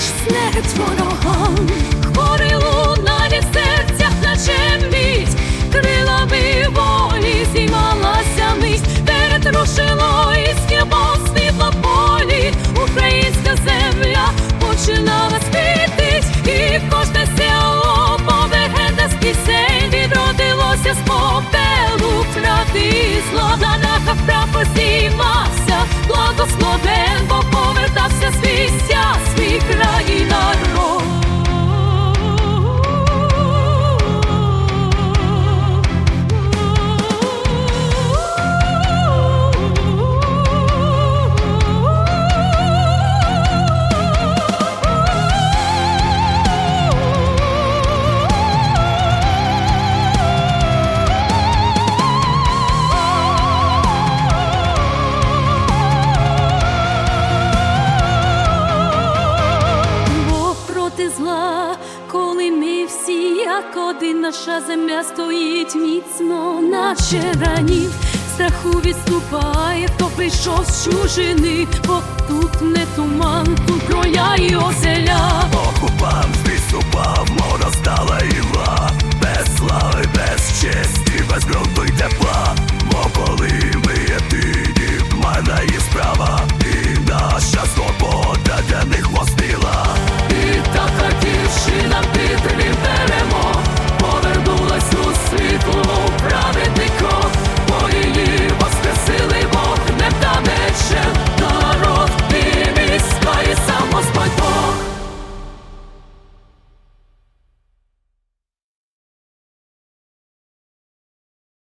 лиш смерть ворогам. Хворий лунає в серцях, наче мить, крилами волі зіймалася мить, перетрушило із небо світло полі, українська земля починала спітись, і кожне село повеге з пісень відродилося з попелу втрати і зло на прапор як один наша земля стоїть міцно, наче ранів. Страху відступає, хто прийшов з чужини, бо тут не туман, тут кроя і оселя.